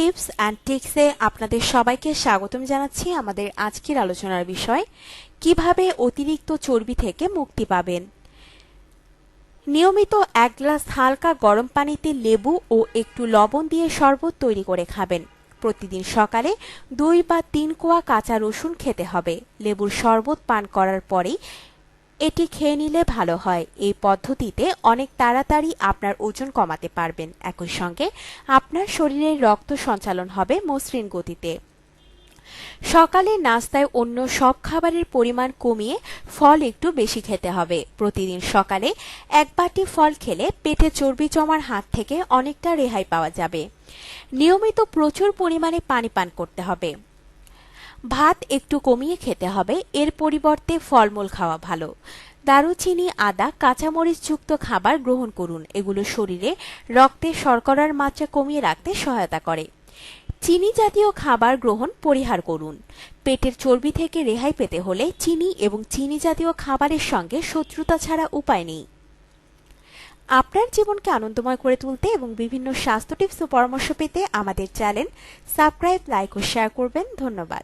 Tips and টিক্সে আপনাদের সবাইকে স্বাগতম জানাচ্ছি আমাদের আজকের আলোচনার বিষয়, কীভাবে অতিরিক্ত চর্বি থেকে মুক্তি পাবেন। নিয়মিত এক গ্লাস হালকা গরম পানিতে লেবু ও একটু লবণ দিয়ে শরবত তৈরি করে খাবেন। প্রতিদিন সকালে দুই বা তিন কোয়া কাঁচা রসুন খেতে হবে। লেবুর শরবত পান করার পরেই এটি খেয়ে নিলে ভালো হয়। এই পদ্ধতিতে অনেক তাড়াতাড়ি আপনার ওজন কমাতে পারবেন। একই সঙ্গে আপনার শরীরের রক্ত সঞ্চালন হবে মসৃণ গতিতে। সকালে নাস্তায় অন্য সব খাবারের পরিমাণ কমিয়ে ফল একটু বেশি খেতে হবে। প্রতিদিন সকালে এক বাটি ফল খেলে পেটে চর্বি জমার হাত থেকে অনেকটা রেহাই পাওয়া যাবে। নিয়মিত প্রচুর পরিমাণে পানি পান করতে হবে। ভাত একটু কমিয়ে খেতে হবে, এর পরিবর্তে ফলমূল খাওয়া ভালো। দারুচিনি, আদা, কাঁচামরিচ যুক্ত খাবার গ্রহণ করুন, এগুলো শরীরে রক্তে শর্করার মাত্রা কমিয়ে রাখতে সহায়তা করে। চিনি জাতীয় খাবার গ্রহণ পরিহার করুন। পেটের চর্বি থেকে রেহাই পেতে হলে চিনি এবং চিনি জাতীয় খাবারের সঙ্গে শত্রুতা ছাড়া উপায় নেই। আপনার জীবনকে আনন্দময় করে তুলতে এবং বিভিন্ন স্বাস্থ্য টিপস ও পরামর্শ পেতে আমাদের চ্যানেল সাবস্ক্রাইব, লাইক ও শেয়ার করবেন। ধন্যবাদ।